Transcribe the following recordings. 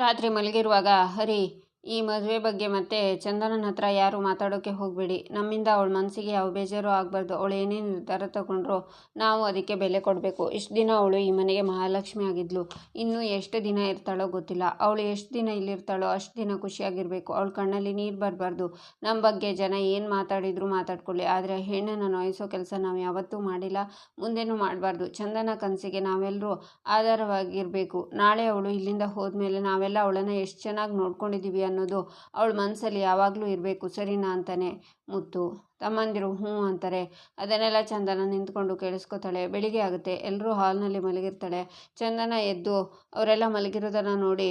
ರಾತ್ರಿ ಮಲಗಿರುವಾಗ ಹರಿ ಈ ಮದುವೆ ಬಗ್ಗೆ ಮತ್ತೆ ಚಂದನನ ಹತ್ರ ಯಾರು ಮಾತಾಡೋಕ್ಕೆ ಹೋಗಬೇಡಿ. ನಮ್ಮಿಂದ ಅವಳ ಮನಸ್ಸಿಗೆ ಯಾವ ಬೇಜಾರು ಆಗಬಾರ್ದು. ಅವಳು ಏನೇ ನಿರ್ಧಾರ ತಗೊಂಡ್ರು ನಾವು ಅದಕ್ಕೆ ಬೆಲೆ ಕೊಡಬೇಕು. ಇಷ್ಟು ದಿನ ಅವಳು ಈ ಮನೆಗೆ ಮಹಾಲಕ್ಷ್ಮಿ ಆಗಿದ್ಲು. ಇನ್ನೂ ಎಷ್ಟು ದಿನ ಇರ್ತಾಳೋ ಗೊತ್ತಿಲ್ಲ. ಅವಳು ಎಷ್ಟು ದಿನ ಇಲ್ಲಿರ್ತಾಳೋ ಅಷ್ಟು ದಿನ ಖುಷಿಯಾಗಿರಬೇಕು. ಅವಳ ಕಣ್ಣಲ್ಲಿ ನೀರು ಬರಬಾರ್ದು. ನಮ್ಮ ಬಗ್ಗೆ ಜನ ಏನು ಮಾತಾಡಿದ್ರು ಮಾತಾಡ್ಕೊಳ್ಳಿ. ಆದರೆ ಹೆಣ್ಣನ್ನು ನೋಯಿಸೋ ಕೆಲಸ ನಾವು ಯಾವತ್ತೂ ಮಾಡಿಲ್ಲ. ಮುಂದೇನೂ ಮಾಡಬಾರ್ದು. ಚಂದನ ಕನಸಿಗೆ ನಾವೆಲ್ಲರೂ ಆಧಾರವಾಗಿರಬೇಕು. ನಾಳೆ ಅವಳು ಇಲ್ಲಿಂದ ಹೋದ್ಮೇಲೆ ನಾವೆಲ್ಲ ಅವಳನ್ನು ಎಷ್ಟು ಚೆನ್ನಾಗಿ ನೋಡ್ಕೊಂಡಿದ್ದೀವಿ ಅನ್ನೋದು ಅವಳ ಮನಸ್ಸಲ್ಲಿ ಯಾವಾಗಲೂ ಇರಬೇಕು, ಸರಿನಾ ಅಂತಾನೆ ಮುತ್ತು. ತಮ್ಮಂದಿರು ಹ್ಞೂ ಅಂತಾರೆ. ಅದನ್ನೆಲ್ಲ ಚಂದನ ನಿಂತ್ಕೊಂಡು ಕೇಳಿಸ್ಕೊತಾಳೆ. ಬೆಳಿಗ್ಗೆ ಆಗುತ್ತೆ. ಎಲ್ಲರೂ ಹಾಲ್ನಲ್ಲಿ ಮಲಗಿರ್ತಾಳೆ. ಚಂದನ ಎದ್ದು ಅವರೆಲ್ಲ ಮಲಗಿರೋದನ್ನು ನೋಡಿ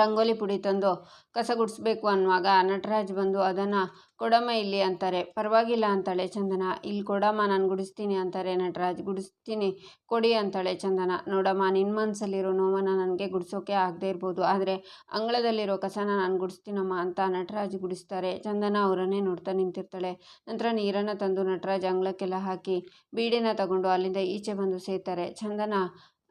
ರಂಗೋಲಿ ಪುಡಿ ತಂದು ಕಸ ಗುಡಿಸ್ಬೇಕು ಅನ್ನುವಾಗ ನಟರಾಜ್ ಬಂದು ಅದನ್ನು ಕೊಡಮ್ಮ ಇಲ್ಲಿ ಅಂತಾರೆ. ಪರವಾಗಿಲ್ಲ ಅಂತಾಳೆ ಚಂದನ. ಇಲ್ಲಿ ಕೊಡಮ್ಮ ನಾನು ಗುಡಿಸ್ತೀನಿ ಅಂತಾರೆ ನಟರಾಜ್. ಗುಡಿಸ್ತೀನಿ, ಕೊಡಿ ಅಂತಾಳೆ ಚಂದನ. ನೋಡಮ್ಮ ನಿನ್ನ ಮನಸ್ಸಲ್ಲಿರೋ ನೋವನ್ನು ನನಗೆ ಗುಡಿಸೋಕೆ ಆಗದೇ ಇರ್ಬೋದು. ಆದರೆ ಅಂಗಳದಲ್ಲಿರೋ ಕಸನ ನಾನು ಗುಡಿಸ್ತೀನಮ್ಮ ಅಂತ ನಟರಾಜ್ ಗುಡಿಸ್ತಾರೆ. ಚಂದನ ಅವರನ್ನೇ ನೋಡ್ತಾ ನಿಂತಿರ್ತಾಳೆ. ನಂತರ ನೀರನ್ನು ತಂದು ನಟರಾಜ್ ಅಂಗಳಕ್ಕೆಲ್ಲ ಹಾಕಿ ಬೀಡಿನ ತಗೊಂಡು ಅಲ್ಲಿಂದ ಈಚೆ ಬಂದು ಸೇರ್ತಾರೆ. ಚಂದನ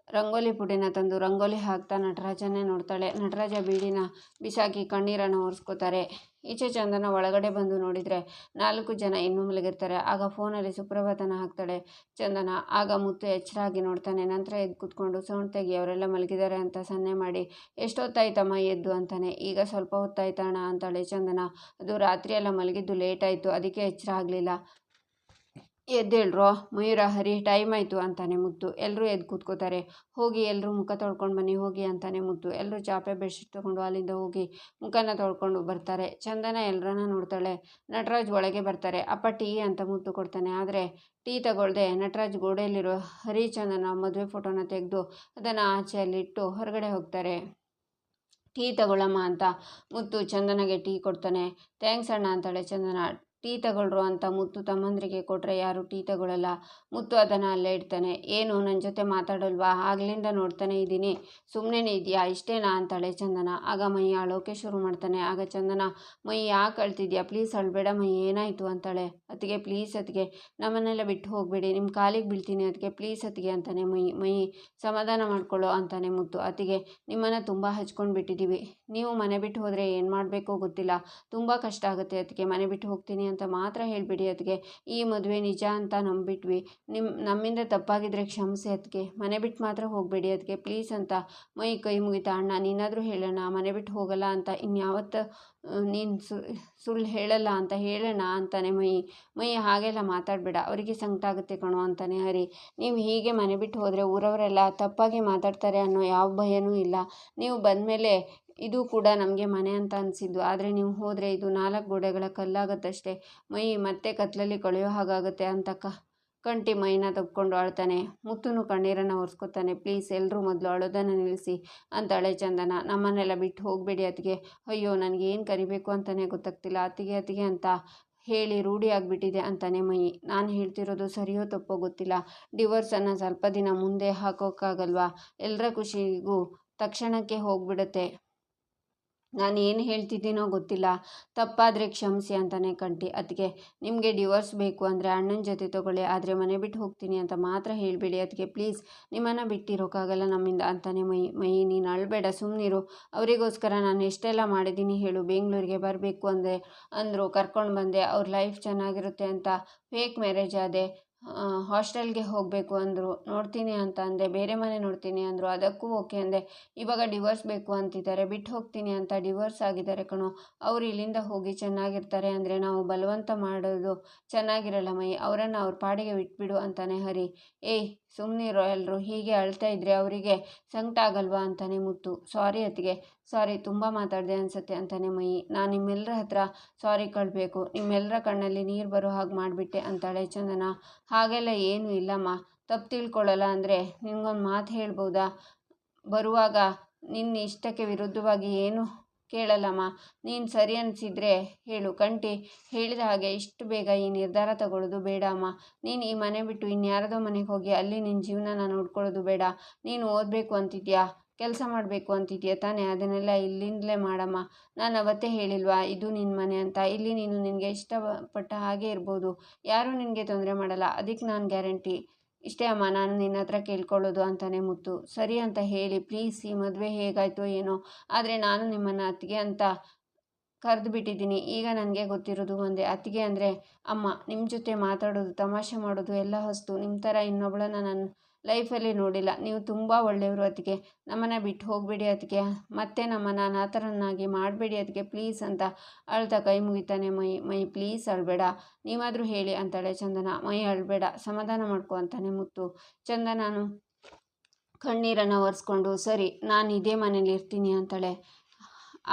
ರಂಗೋಲಿ ಪುಡಿನ ತಂದು ರಂಗೋಲಿ ಹಾಕ್ತಾ ನಟರಾಜನೇ ನೋಡ್ತಾಳೆ. ನಟರಾಜ ಬೀಡಿನ ಬಿಸಾಕಿ ಕಣ್ಣೀರನ್ನು ಒರೆಸ್ಕೋತಾರೆ. ಈಚೆ ಚಂದನ ಒಳಗಡೆ ಬಂದು ನೋಡಿದರೆ ನಾಲ್ಕು ಜನ ಇನ್ನೂ ಮಲಗಿರ್ತಾರೆ. ಆಗ ಫೋನಲ್ಲಿ ಸುಪ್ರಭಾತನ ಹಾಕ್ತಾಳೆ. ಚಂದನ ಆಗ ಮುತ್ತು ಎಚ್ಚರಾಗಿ ನೋಡ್ತಾನೆ. ನಂತರ ಎದ್ದು ಕೂತ್ಕೊಂಡು ಸೌಂಡ್ ತೆಗಿ ಅವರೆಲ್ಲ ಮಲಗಿದ್ದಾರೆ ಅಂತ ಸನ್ನೆ ಮಾಡಿ ಎಷ್ಟೊತ್ತಾಯ್ತಮ್ಮ ಎದ್ದು ಅಂತಾನೆ. ಈಗ ಸ್ವಲ್ಪ ಹೊತ್ತಾಯ್ತಣ್ಣ ಅಂತಾಳೆ ಚಂದನ. ಅದು ರಾತ್ರಿ ಎಲ್ಲ ಮಲಗಿದ್ದು ಲೇಟ್ ಆಯಿತು. ಅದಕ್ಕೆ ಎಚ್ಚರ ಆಗಲಿಲ್ಲ. ಎದ್ದೇಳ್ರೋ ಮಯೂರ ಹರಿ ಟೈಮ್ ಆಯಿತು ಅಂತಾನೆ ಮುದ್ದು ಎಲ್ಲರೂ ಎದ್ದು ಕೂತ್ಕೋತಾರೆ. ಹೋಗಿ ಎಲ್ಲರೂ ಮುಖ ತೊಳ್ಕೊಂಡು ಬನ್ನಿ, ಹೋಗಿ ಅಂತಾನೆ ಮುದ್ದು ಎಲ್ಲರೂ ಚಾಪೆ ಬೆಡ್ಶೀಟ್ ತೊಗೊಂಡು ಅಲ್ಲಿಂದ ಹೋಗಿ ಮುಖನ ತೊಳ್ಕೊಂಡು ಬರ್ತಾರೆ. ಚಂದನ ಎಲ್ಲರನ್ನ ನೋಡ್ತಾಳೆ. ನಟರಾಜ್ ಒಳಗೆ ಬರ್ತಾರೆ. ಅಪ್ಪ ಟೀ ಅಂತ ಮುದ್ದು ಕೊಡ್ತಾನೆ. ಆದರೆ ಟೀ ತಗೊಳ್ದೆ ನಟರಾಜ್ ಗೋಡೆಯಲ್ಲಿರೋ ಹರಿಚಂದನ ಮದುವೆ ಫೋಟೋನ ತೆಗೆದು ಅದನ್ನು ಆಚೆಯಲ್ಲಿಟ್ಟು ಹೊರಗಡೆ ಹೋಗ್ತಾರೆ. ಟೀ ತಗೊಳ್ಳಮ್ಮ ಅಂತ ಮುತ್ತು ಚಂದನಗೆ ಟೀ ಕೊಡ್ತಾನೆ. ಥ್ಯಾಂಕ್ಸ್ ಅಣ್ಣ ಅಂತಾಳೆ ಚಂದನ. ಟೀ ತಗೊಳ್ರು ಅಂತ ಮುತ್ತು ತಮ್ಮಂದ್ರಿಗೆ ಕೊಟ್ಟರೆ ಯಾರು ಟೀ ತಗೊಳ್ಳಲ್ಲ ಮುತ್ತು ಅದನ್ನು ಅಲ್ಲೇ ಇಡ್ತಾನೆ. ಏನು ನನ್ನ ಜೊತೆ ಮಾತಾಡಲ್ವಾ? ಆಗ್ಲಿಂದ ನೋಡ್ತಾನೆ ಇದ್ದೀನಿ. ಸುಮ್ಮನೆ ಇದೆಯಾ ಇಷ್ಟೇನಾ ಅಂತಾಳೆ ಚಂದನ. ಆಗ ಮೈ ಅಳೋಕೆ ಶುರು ಮಾಡ್ತಾನೆ. ಆಗ ಚಂದನ, ಮೈ ಯಾಕೆ ಅಳ್ತಿದ್ಯಾ? ಪ್ಲೀಸ್ ಅಳ್ಬೇಡ ಮೈ, ಏನಾಯಿತು ಅಂತಾಳೆ. ಅದಕ್ಕೆ ಪ್ಲೀಸ್ ಅದಕ್ಕೆ ನಮ್ಮನ್ನೆಲ್ಲ ಬಿಟ್ಟು ಹೋಗಬೇಡಿ. ನಿಮ್ಮ ಕಾಲಿಗೆ ಬೀಳ್ತೀನಿ ಅದಕ್ಕೆ ಪ್ಲೀಸ್ ಅತ್ತಿಗೆ ಅಂತಾನೆ ಮೈ ಮೈ ಸಮಾಧಾನ ಮಾಡ್ಕೊಳ್ಳೋ ಅಂತಾನೆ ಮುತ್ತು. ಅತ್ತಿಗೆ, ನಿಮ್ಮನ್ನು ತುಂಬ ಹಚ್ಕೊಂಡು ಬಿಟ್ಟಿದ್ದೀವಿ ನೀವು ಮನೆ ಬಿಟ್ಟು ಹೋದರೆ ಏನು ಮಾಡಬೇಕೋ ಗೊತ್ತಿಲ್ಲ. ತುಂಬ ಕಷ್ಟ ಆಗುತ್ತೆ ಅದಕ್ಕೆ ಮನೆ ಬಿಟ್ಟು ಹೋಗ್ತೀನಿ ಅಂತ ಮಾತ್ರ ಹೇಳಿಬಿಡಿ ಅದಕ್ಕೆ ಈ ಮದುವೆ ನಿಜ ಅಂತ ನಂಬಿಟ್ವಿ. ನಿಮ್ಮ ನಮ್ಮಿಂದ ತಪ್ಪಾಗಿದ್ರೆ ಕ್ಷಮಿಸಿ ಅದಕ್ಕೆ ಮನೆ ಬಿಟ್ಟು ಮಾತ್ರ ಹೋಗಬೇಡಿ ಅದಕ್ಕೆ ಪ್ಲೀಸ್ ಅಂತ ಮೈ ಕೈ ಮುಗಿತಾ, ಅಣ್ಣ, ನೀನಾದರೂ ಹೇಳೋಣ ಮನೆ ಬಿಟ್ಟು ಹೋಗಲ್ಲ ಅಂತ ಇನ್ಯಾವತ್ತು ನೀನು ಸು, ಸುಳ್ಳು ಹೇಳಲ್ಲ ಅಂತ ಹೇಳೋಣ ಅಂತಾನೆ ಮೈ ಮೈ ಹಾಗೆಲ್ಲ ಮಾತಾಡಬೇಡ. ಅವರಿಗೆ ಸಂಕಟ ಆಗುತ್ತೆ ಕಣೋ ಅಂತಾನೆ ಹರಿ. ನೀವು ಹೀಗೆ ಮನೆ ಬಿಟ್ಟು ಹೋದರೆ ಊರವರೆಲ್ಲ ತಪ್ಪಾಗಿ ಮಾತಾಡ್ತಾರೆ ಅನ್ನೋ ಯಾವ ಭಯನೂ ಇಲ್ಲ. ನೀವು ಬಂದಮೇಲೆ ಇದು ಕೂಡ ನಮಗೆ ಮನೆ ಅಂತ ಅನಿಸಿದ್ದು. ಆದರೆ ನೀವು ಹೋದರೆ ಇದು ನಾಲ್ಕು ಗೋಡೆಗಳ ಕಲ್ಲಾಗತ್ತಷ್ಟೇ. ಮೈ ಮತ್ತೆ ಕತ್ಲಲ್ಲಿ ಕೊಳೆಯೋ ಹಾಗಾಗುತ್ತೆ ಅಂತ ಕ, ಕಂಟಿ ಮೈನ ತಕ್ಕೊಂಡು ಅಳ್ತಾನೆ ಮುತ್ತುನು ಕಣ್ಣೀರನ್ನು ಒರೆಸ್ಕೊತಾನೆ. ಪ್ಲೀಸ್ ಎಲ್ಲರೂ ಮೊದಲು ಅಳೋದನ್ನು ನಿಲ್ಲಿಸಿ ಅಂತಾಳೆ ಚಂದನ. ನಮ್ಮನ್ನೆಲ್ಲ ಬಿಟ್ಟು ಹೋಗಬೇಡಿ ಅತ್ತಿಗೆ. ಅಯ್ಯೋ, ನನಗೆ ಏನು ಕರಿಬೇಕು ಅಂತಲೇ ಗೊತ್ತಾಗ್ತಿಲ್ಲ. ಅತ್ತಿಗೆ ಅತ್ತಿಗೆ ಅಂತ ಹೇಳಿ ರೂಢಿ ಆಗಿಬಿಟ್ಟಿದೆ ಅಂತಾನೆ ಮೈ. ನಾನು ಹೇಳ್ತಿರೋದು ಸರಿಯೋ ತಪ್ಪೋ ಗೊತ್ತಿಲ್ಲ. ಡಿವೋರ್ಸನ್ನು ಸ್ವಲ್ಪ ದಿನ ಮುಂದೆ ಹಾಕೋಕ್ಕಾಗಲ್ವಾ? ಎಲ್ಲರ ಖುಷಿಗೂ ತಕ್ಷಣಕ್ಕೆ ಹೋಗ್ಬಿಡುತ್ತೆ. ನಾನು ಏನು ಹೇಳ್ತಿದ್ದೀನೋ ಗೊತ್ತಿಲ್ಲ. ತಪ್ಪಾದರೆ ಕ್ಷಮಿಸಿ ಅಂತಲೇ ಕಂಟಿ. ಅದಕ್ಕೆ ನಿಮಗೆ ಡಿವೋರ್ಸ್ ಬೇಕು ಅಂದರೆ ಅಣ್ಣನ ಜೊತೆ ತೊಗೊಳ್ಳಿ, ಆದರೆ ಮನೆ ಬಿಟ್ಟು ಹೋಗ್ತೀನಿ ಅಂತ ಮಾತ್ರ ಹೇಳಬೇಡಿ ಅದಕ್ಕೆ ಪ್ಲೀಸ್, ನಿಮ್ಮನ್ನು ಬಿಟ್ಟಿರೋಕ್ಕಾಗಲ್ಲ ನಮ್ಮಿಂದ ಅಂತಲೇ ಮೈ ಮೈ ನೀನು ಅಳಬೇಡ ಸುಮ್ಮನಿರು ಅವರಿಗೋಸ್ಕರ ನಾನು ಎಷ್ಟೆಲ್ಲ ಮಾಡಿದ್ದೀನಿ ಹೇಳು. ಬೆಂಗಳೂರಿಗೆ ಬರಬೇಕು ಅಂದರೆ ಅಂದರು, ಕರ್ಕೊಂಡು ಬಂದೆ. ಅವ್ರ ಲೈಫ್ ಚೆನ್ನಾಗಿರುತ್ತೆ ಅಂತ ಫೇಕ್ ಮ್ಯಾರೇಜ್ ಆದೆ. ಹಾಸ್ಟೆಲ್ಗೆ ಹೋಗಬೇಕು ಅಂದರು, ನೋಡ್ತೀನಿ ಅಂತ ಅಂದೆ, ಬೇರೆ ಮನೆ ನೋಡ್ತೀನಿ ಅಂದರು, ಅದಕ್ಕೂ ಓಕೆ ಅಂದೆ. ಇವಾಗ ಡಿವೋರ್ಸ್ ಬೇಕು ಅಂತಿದ್ದಾರೆ ಬಿಟ್ಟು ಹೋಗ್ತೀನಿ ಅಂತ ಡಿವೋರ್ಸ್ ಆಗಿದ್ದಾರೆ ಕಣೋ. ಅವ್ರು ಇಲ್ಲಿಂದ ಹೋಗಿ ಚೆನ್ನಾಗಿರ್ತಾರೆ ಅಂದರೆ ನಾವು ಬಲವಂತ ಮಾಡೋದು ಚೆನ್ನಾಗಿರಲ್ಲ ಮೈ, ಅವರನ್ನು ಅವ್ರ ಪಾಡಿಗೆ ಬಿಟ್ಬಿಡು ಅಂತಾನೆ ಹರಿ. ಏಯ್ ಸುಮ್ಮನಿರೋ ಎಲ್ಲರೂ ಹೀಗೆ ಅಳ್ತಾ ಇದ್ರೆ ಅವರಿಗೆ ಸಂಕಟ ಆಗಲ್ವಾ ಅಂತಾನೆ ಮುತ್ತು. ಸಾರಿ ಅತ್ತಿಗೆ. ಸಾರಿ, ತುಂಬ ಮಾತಾಡಿದೆ ಅನಿಸುತ್ತೆ ಅಂತಾನೆ ಮೈ ನಾನು ನಿಮ್ಮೆಲ್ಲರ ಹತ್ರ ಸಾರಿ ಕಳಬೇಕು. ನಿಮ್ಮೆಲ್ಲರ ಕಣ್ಣಲ್ಲಿ ನೀರು ಬರೋ ಹಾಗೆ ಮಾಡಿಬಿಟ್ಟೆ ಅಂತಾಳೆ ಚಂದನ. ಹಾಗೆಲ್ಲ ಏನೂ ಇಲ್ಲಮ್ಮ. ತಪ್ಪು ತಿಳ್ಕೊಳ್ಳಲ್ಲ ಅಂದರೆ ನಿಮ್ಗೊಂದು ಮಾತು ಹೇಳ್ಬೋದಾ? ಬರುವಾಗ ನಿನ್ನ ಇಷ್ಟಕ್ಕೆ ವಿರುದ್ಧವಾಗಿ ಏನು ಕೇಳಲ್ಲಮ್ಮ. ನೀನು ಸರಿ ಅನಿಸಿದರೆ ಹೇಳು. ಕಂಟಿ, ಹೇಳಿದ ಹಾಗೆ ಇಷ್ಟು ಬೇಗ ಈ ನಿರ್ಧಾರ ತಗೊಳ್ಳೋದು ಬೇಡ ಅಮ್ಮ. ನೀನು ಈ ಮನೆ ಬಿಟ್ಟು ಇನ್ಯಾರದೋ ಮನೆಗೆ ಹೋಗಿ ಅಲ್ಲಿ ನಿನ್ನ ಜೀವನನ ನೋಡ್ಕೊಳ್ಳೋದು ಬೇಡ. ನೀನು ಓದಬೇಕು ಅಂತಿದ್ಯಾ? ಕೆಲಸ ಮಾಡಬೇಕು ಅಂತಿದ್ಯಾ ತಾನೇ? ಅದನ್ನೆಲ್ಲ ಇಲ್ಲಿಂದಲೇ ಮಾಡಮ್ಮ. ನಾನು ಅವತ್ತೇ ಹೇಳಿಲ್ವಾ, ಇದು ನಿನ್ನ ಮನೆ ಅಂತ. ಇಲ್ಲಿ ನೀನು ನಿನಗೆ ಇಷ್ಟಪಟ್ಟ ಹಾಗೆ ಇರ್ಬೋದು. ಯಾರೂ ನಿನಗೆ ತೊಂದರೆ ಮಾಡಲ್ಲ. ಅದಕ್ಕೆ ನಾನು ಗ್ಯಾರಂಟಿ. ಇಷ್ಟೇ ಅಮ್ಮ, ನಾನು ನಿನ್ನ ಹತ್ರ ಕೇಳ್ಕೊಳ್ಳೋದು ಅಂತಾನೆ ಮುತ್ತು. ಸರಿ ಅಂತ ಹೇಳಿ, ಪ್ಲೀಸ್ ಈ ಮದುವೆ ಹೇಗಾಯಿತೋ ಏನೋ. ಆದರೆ ನಾನು ನಿಮ್ಮನ್ನು ಅತ್ತಿಗೆ ಅಂತ ಕರೆದು ಬಿಟ್ಟಿದ್ದೀನಿ. ಈಗ ನನಗೆ ಗೊತ್ತಿರೋದು ಒಂದೇ. ಅತ್ತಿಗೆ ಅಂದರೆ, ಅಮ್ಮ ನಿಮ್ಮ ಜೊತೆ ಮಾತಾಡೋದು, ತಮಾಷೆ ಮಾಡೋದು ಎಲ್ಲ ಹೊಸ್ತು ನಿಮ್ಮ ಥರ ಇನ್ನೊಬ್ಬಳನ್ನ ನಾನು ಲೈಫಲ್ಲಿ ನೋಡಿಲ್ಲ. ನೀವು ತುಂಬ ಒಳ್ಳೆಯವರು ಅದಕ್ಕೆ ನಮ್ಮನ್ನು ಬಿಟ್ಟು ಹೋಗಬೇಡಿ ಅದಕ್ಕೆ ಮತ್ತೆ ನಮ್ಮನ್ನು ಅನಾಥರನ್ನಾಗಿ ಮಾಡಬೇಡಿ ಅದಕ್ಕೆ ಪ್ಲೀಸ್ ಅಂತ ಅಳ್ತಾ ಕೈ ಮುಗಿತಾನೆ. ಮೈ ಮೈ ಪ್ಲೀಸ್ ಅಳಬೇಡ. ನೀವಾದರೂ ಹೇಳಿ ಅಂತಾಳೆ ಚಂದನ. ಮೈ ಅಳಬೇಡ. ಸಮಾಧಾನ ಮಾಡ್ಕೊ ಅಂತಾನೆ ಮುತ್ತು. ಚಂದನಾನು ಕಣ್ಣೀರನ್ನು ಒರೆಸ್ಕೊಂಡು, ಸರಿ, ನಾನು ಇದೇ ಮನೇಲಿ ಇರ್ತೀನಿ ಅಂತಾಳೆ.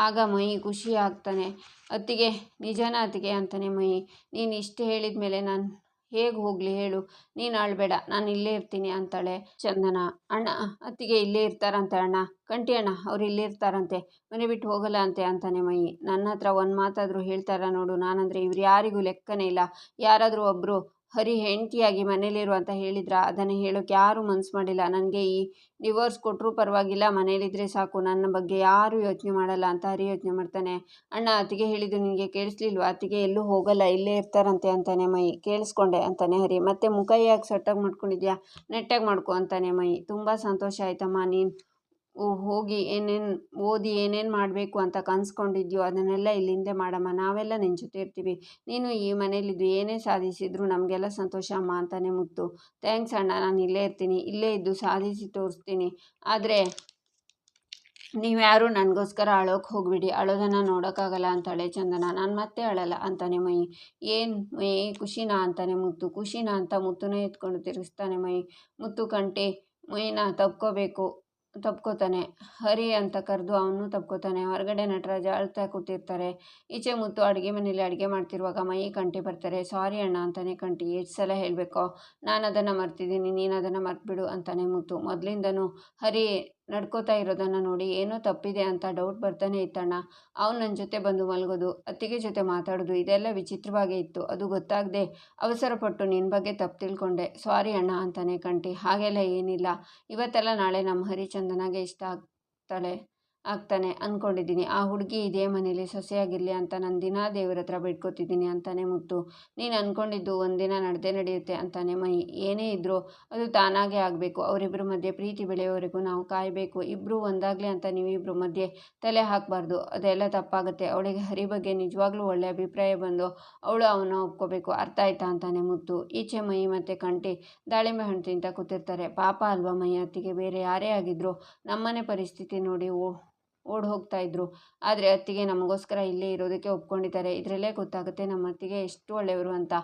ಆಗ ಮೈ ಖುಷಿ ಆಗ್ತಾನೆ. ಅತ್ತಿಗೆ, ನಿಜನ ಅತ್ತಿಗೆ ಅಂತಾನೆ ಮೈ. ನೀನು ಇಷ್ಟು ಹೇಳಿದ ಮೇಲೆ ನಾನು ಹೇಗೆ ಹೋಗಲಿ ಹೇಳು. ನೀನು ಆಳ್ಬೇಡ. ನಾನು ಇಲ್ಲೇ ಇರ್ತೀನಿ ಅಂತಾಳೆ ಚಂದನ. ಅಣ್ಣ, ಅತ್ತಿಗೆ ಇಲ್ಲೇ ಇರ್ತಾರಂತೆ ಅಣ್ಣ. ಕಂಟಿ ಅಣ್ಣ, ಅವ್ರು ಇಲ್ಲೇ ಇರ್ತಾರಂತೆ. ಮನೆ ಬಿಟ್ಟು ಹೋಗಲ್ಲ ಅಂತೆ ಅಂತಾನೆ ಮೈ ನನ್ನ ಹತ್ರ ಒಂದು ಮಾತಾದರೂ ಹೇಳ್ತಾರ ನೋಡು. ನಾನಂದರೆ ಇವ್ರು ಯಾರಿಗೂ ಲೆಕ್ಕನೇ ಇಲ್ಲ. ಯಾರಾದರೂ ಒಬ್ಬರು ಹರಿ ಹೆಂಡತಿಯಾಗಿ ಮನೇಲಿರು ಅಂತ ಹೇಳಿದ್ರ, ಅದನ್ನು ಹೇಳೋಕೆ ಯಾರೂ ಮನ್ಸು ಮಾಡಿಲ್ಲ. ನನಗೆ ಈ ಡಿವೋರ್ಸ್ ಕೊಟ್ಟರೂ ಪರವಾಗಿಲ್ಲ, ಮನೇಲಿದ್ರೆ ಸಾಕು, ನನ್ನ ಬಗ್ಗೆ ಯಾರೂ ಯೋಚನೆ ಮಾಡಲ್ಲ ಅಂತ ಹರಿ ಯೋಚನೆ ಮಾಡ್ತಾನೆ. ಅಣ್ಣ ಅತ್ತಿಗೆ ಹೇಳಿದ್ದು ನಿನಗೆ ಕೇಳಿಸ್ಲಿಲ್ವಾ? ಅತ್ತಿಗೆ ಎಲ್ಲೂ ಹೋಗಲ್ಲ, ಇಲ್ಲೇ ಇರ್ತಾರಂತೆ ಅಂತಾನೆ ಮೈ, ಕೇಳಿಸ್ಕೊಂಡೆ ಅಂತಾನೆ ಹರಿ. ಮತ್ತೆ ಮುಖ ಯಾಕೆ ಸೊಟ್ಟಾಗಿ ಮಾಡ್ಕೊಂಡಿದ್ಯಾ? ನೆಟ್ಟಾಗಿ ಮಾಡ್ಕೊ ಅಂತಾನೆ ಮೈ. ತುಂಬ ಸಂತೋಷ ಆಯ್ತಮ್ಮ, ನೀನು ಹೋಗಿ ಏನೇನು ಓದಿ ಏನೇನು ಮಾಡಬೇಕು ಅಂತ ಕನ್ಸ್ಕೊಂಡಿದ್ಯೋ ಅದನ್ನೆಲ್ಲ ಇಲ್ಲಿಂದೆ ಮಾಡಮ್ಮ. ನಾವೆಲ್ಲ ನಿನ್ನ ಜೊತೆ ಇರ್ತೀವಿ. ನೀನು ಈ ಮನೇಲಿದ್ದು ಏನೇ ಸಾಧಿಸಿದ್ರು ನಮಗೆಲ್ಲ ಸಂತೋಷ ಅಮ್ಮ ಅಂತಾನೆ ಮುತ್ತು. ಥ್ಯಾಂಕ್ಸ್ ಅಣ್ಣ, ನಾನು ಇಲ್ಲೇ ಇರ್ತೀನಿ. ಇಲ್ಲೇ ಇದ್ದು ಸಾಧಿಸಿ ತೋರಿಸ್ತೀನಿ. ಆದರೆ ನೀವ್ಯಾರು ನನಗೋಸ್ಕರ ಅಳೋಕೆ ಹೋಗ್ಬಿಡಿ. ಅಳೋದನ್ನು ನೋಡೋಕ್ಕಾಗಲ್ಲ ಅಂತಾಳೆ ಚಂದನ. ನಾನು ಮತ್ತೆ ಅಳಲ್ಲ ಅಂತಾನೆ ಮೈ ಏನು ಮೈ, ಖುಷಿನಾ ಅಂತಾನೆ ಮುತ್ತು. ಖುಷಿನಾ ಅಂತ ಮುತ್ತುನೇ ಎತ್ಕೊಂಡು ತಿರುಗಿಸ್ತಾನೆ ಮೈ ಮುತ್ತು, ಕಂಟೆ, ಮೈನ ತಪ್ಕೋಬೇಕು ತಪ್ಕೋತಾನೆ. ಹರಿ ಅಂತ ಕರೆದು ಅವನು ತಪ್ಕೋತಾನೆ. ಹೊರಗಡೆ ನಟರಾಜ ಅಳ್ತಾ ಕೂತಿರ್ತಾರೆ. ಈಚೆ ಮುತ್ತು ಅಡುಗೆ ಮನೇಲಿ ಅಡುಗೆ ಮಾಡ್ತಿರುವಾಗ ಮೈ ಕಂಟಿ ಬರ್ತಾರೆ. ಸಾರಿ ಅಣ್ಣ ಅಂತಾನೆ ಕಂಟಿ ಎಷ್ಟು ಸಲ ಹೇಳಬೇಕೋ? ನಾನು ಅದನ್ನು ಮರ್ತಿದ್ದೀನಿ. ನೀನು ಅದನ್ನು ಮರ್ತ್ಬಿಡು ಅಂತಾನೆ ಮುತ್ತು. ಮೊದಲಿಂದನೂ ಹರಿ ನಡ್ಕೋತಾ ಇರೋದನ್ನು ನೋಡಿ ಏನೋ ತಪ್ಪಿದೆ ಅಂತ ಡೌಟ್ ಬರ್ತಾನೆ ಇತ್ತಣ್ಣ. ಅವ್ನು ನನ್ನ ಜೊತೆ ಬಂದು ಮಲಗೋದು, ಅತ್ತಿಗೆ ಜೊತೆ ಮಾತಾಡೋದು, ಇದೆಲ್ಲ ವಿಚಿತ್ರವಾಗೇ ಇತ್ತು. ಅದು ಗೊತ್ತಾಗದೆ ಅವಸರಪಟ್ಟು ನಿನ್ನ ಬಗ್ಗೆ ತಪ್ಪು ತಿಳ್ಕೊಂಡೆ. ಸಾರಿ ಅಣ್ಣ, ಅಂತಾನೆ ಕಂಟಿ ಹಾಗೆಲ್ಲ ಏನಿಲ್ಲ. ಇವತ್ತೆಲ್ಲ ನಾಳೆ ನಮ್ಮ ಹರಿಚಂದನಾಗೆ ಇಷ್ಟ ಆಗ್ತಾಳೆ. ಆಗ್ತಾನೆ ಅಂದ್ಕೊಂಡಿದ್ದೀನಿ ಆ ಹುಡುಗಿ ಇದೇ ಮನೇಲಿ ಸೊಸೆಯಾಗಿರಲಿ ಅಂತ ನಾನು ದಿನ ದೇವ್ರ ಹತ್ರ ಬಿಡ್ಕೊತಿದ್ದೀನಿ ಅಂತಾನೆ ಮುತ್ತು. ನೀನು ಅಂದ್ಕೊಂಡಿದ್ದು ಒಂದಿನ ನಡೆದೇ ನಡೆಯುತ್ತೆ ಅಂತಾನೆ ಮೈ ಏನೇ ಇದ್ದರೂ ಅದು ತಾನಾಗೇ ಆಗಬೇಕು. ಅವರಿಬ್ಬರ ಮಧ್ಯೆ ಪ್ರೀತಿ ಬೆಳೆಯೋವರೆಗೂ ನಾವು ಕಾಯಬೇಕು. ಇಬ್ಬರು ಒಂದಾಗಲಿ ಅಂತ ನೀವಿಬ್ಬರು ಮಧ್ಯೆ ತಲೆ ಹಾಕಬಾರ್ದು. ಅದೆಲ್ಲ ತಪ್ಪಾಗುತ್ತೆ. ಅವಳಿಗೆ ಹರಿ ಬಗ್ಗೆ ನಿಜವಾಗ್ಲೂ ಒಳ್ಳೆ ಅಭಿಪ್ರಾಯ ಬಂದು ಅವಳು ಅವನ್ನ ಒಪ್ಕೋಬೇಕು. ಅರ್ಥ ಆಯ್ತಾ ಅಂತಾನೆ ಮುತ್ತು. ಈಚೆ ಮೈ ಮತ್ತು ಕಂಟಿ ದಾಳಿಂಬೆ ಹಣ್ಣು ತಿಂತ ಕೂತಿರ್ತಾರೆ. ಪಾಪ ಅಲ್ವಾ ಮೈ ಅತ್ತಿಗೆ ಬೇರೆ ಯಾರೇ ಆಗಿದ್ರು ನಮ್ಮನೆ ಪರಿಸ್ಥಿತಿ ನೋಡಿ ಓ ಓಡ್ ಹೋಗ್ತಾ ಇದ್ರು. ಆದರೆ ಅತ್ತಿಗೆ ನಮಗೋಸ್ಕರ ಇಲ್ಲೇ ಇರೋದಕ್ಕೆ ಒಪ್ಕೊಂಡಿದ್ದಾರೆ. ಇದರಲ್ಲೇ ಗೊತ್ತಾಗುತ್ತೆ ನಮ್ಮ ಅತ್ತಿಗೆ ಎಷ್ಟು ಒಳ್ಳೆಯವರು ಅಂತ,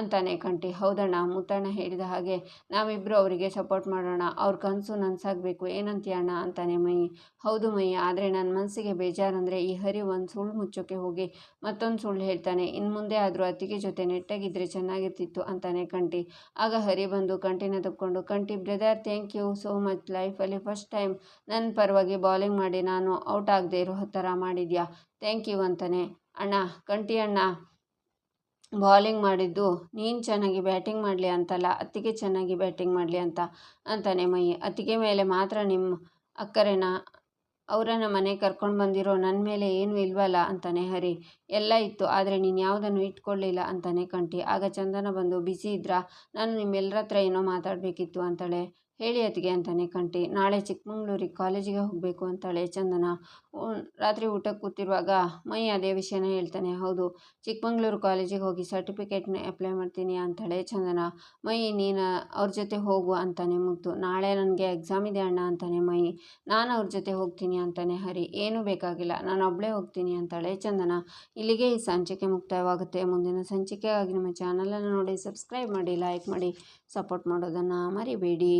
ಅಂತಾನೆ ಕಂಟಿ. ಹೌದಣ್ಣ, ಮುತ್ತಣ್ಣ ಹೇಳಿದ ಹಾಗೆ ನಾವಿಬ್ಬರು ಅವರಿಗೆ ಸಪೋರ್ಟ್ ಮಾಡೋಣ. ಅವ್ರ ಕನಸು ನನಸಾಗಬೇಕು. ಏನಂತೀಯ ಅಣ್ಣ? ಅಂತಾನೆ ಮೈ. ಹೌದು ಮೈ, ಆದರೆ ನನ್ನ ಮನಸ್ಸಿಗೆ ಬೇಜಾರಂದರೆ ಈ ಹರಿ ಒಂದು ಸುಳ್ಳು ಮುಚ್ಚೋಕ್ಕೆ ಹೋಗಿ ಮತ್ತೊಂದು ಸುಳ್ಳು ಹೇಳ್ತಾನೆ. ಇನ್ನು ಮುಂದೆ ಆದರೂ ಅತ್ತಿಗೆ ಜೊತೆ ನೆಟ್ಟಾಗಿದ್ದರೆ ಚೆನ್ನಾಗಿರ್ತಿತ್ತು, ಅಂತಾನೆ ಕಂಟಿ. ಆಗ ಹರಿ ಬಂದು ಕಂಟಿನ ತಕ್ಕೊಂಡು ಕಂಟಿ brother thank you so much ಲೈಫಲ್ಲಿ ಫಸ್ಟ್ ಟೈಮ್ ನನ್ನ ಪರವಾಗಿ ಬಾಲಿಂಗ್ ಮಾಡಿ, ನಾನು ಔಟ್ ಆಗದೆ ಇರೋ ಥರ ಮಾಡಿದ್ಯಾ? ಥ್ಯಾಂಕ್ ಯು ಅಂತಾನೆ. ಅಣ್ಣ ಕಂಟಿ ಅಣ್ಣ, ಬಾಲಿಂಗ್ ಮಾಡಿದ್ದು, ನೀನು ಚೆನ್ನಾಗಿ ಬ್ಯಾಟಿಂಗ್ ಮಾಡಲಿ ಅಂತಲ್ಲ, ಅತ್ತಿಗೆ ಚೆನ್ನಾಗಿ ಬ್ಯಾಟಿಂಗ್ ಮಾಡಲಿ ಅಂತ, ಅಂತಾನೆ ಮೈ. ಅತ್ತಿಗೆ ಮೇಲೆ ಮಾತ್ರ ನಿಮ್ಮ ಅಕ್ಕರೆನ? ಅವರನ್ನು ಮನೆ ಕರ್ಕೊಂಡು ಬಂದಿರೋ ನನ್ನ ಮೇಲೆ ಏನೂ ಇಲ್ವಲ್ಲ ಅಂತಾನೆ ಹರಿ. ಎಲ್ಲ ಇತ್ತು, ಆದರೆ ನೀನು ಯಾವುದನ್ನು ಇಟ್ಕೊಳ್ಳಿಲ್ಲ ಅಂತಾನೆ ಕಂಟಿ ಆಗ ಚಂದನ ಬಂದು, ಬಿಸಿ ಇದ್ರಾ? ನಾನು ನಿಮ್ಮೆಲ್ಲರ ಹತ್ರ ಏನೋ ಮಾತಾಡಬೇಕಿತ್ತು ಅಂತಾಳೆ. ಹೇಳಿ ಅತ್ತಿಗೆ ಅಂತಾನೆ, ಕಂಠಿ, ನಾಳೆ ಚಿಕ್ಕಮಂಗ್ಳೂರಿಗೆ ಕಾಲೇಜಿಗೆ ಹೋಗಬೇಕು ಅಂತಾಳೆ ಚಂದನ. ರಾತ್ರಿ ಊಟಕ್ಕೆ ಕೂತಿರುವಾಗ ಮೈ ಅದೇ ವಿಷಯನ ಹೇಳ್ತಾನೆ. ಹೌದು, ಚಿಕ್ಕಮಂಗ್ಳೂರು ಕಾಲೇಜಿಗೆ ಹೋಗಿ ಸರ್ಟಿಫಿಕೇಟ್ನ ಅಪ್ಲೈ ಮಾಡ್ತೀನಿ ಅಂತಾಳೆ ಚಂದನ. ಮೈ, ನೀನು ಅವ್ರ ಜೊತೆ ಹೋಗು ಅಂತಾನೆ ಮುಗ್ದು. ನಾಳೆ ನನಗೆ ಎಕ್ಸಾಮ್ ಇದೆ ಅಣ್ಣ ಅಂತಾನೆ ಮೈ. ನಾನು ಅವ್ರ ಜೊತೆ ಹೋಗ್ತೀನಿ ಅಂತಾನೆ ಹರಿ. ಏನೂ ಬೇಕಾಗಿಲ್ಲ, ನಾನು ಒಬ್ಬಳೇ ಹೋಗ್ತೀನಿ ಅಂತಾಳೆ ಚಂದನ. ಇಲ್ಲಿಗೆ ಈ ಸಂಚಿಕೆ ಮುಕ್ತಾಯವಾಗುತ್ತೆ. ಮುಂದಿನ ಸಂಚಿಕೆಗಾಗಿ ನಮ್ಮ ಚಾನಲನ್ನು ನೋಡಿ ಸಬ್ಸ್ಕ್ರೈಬ್ ಮಾಡಿ ಲೈಕ್ ಮಾಡಿ ಸಪೋರ್ಟ್ ಮಾಡೋದನ್ನು ಮರಿಬೇಡಿ.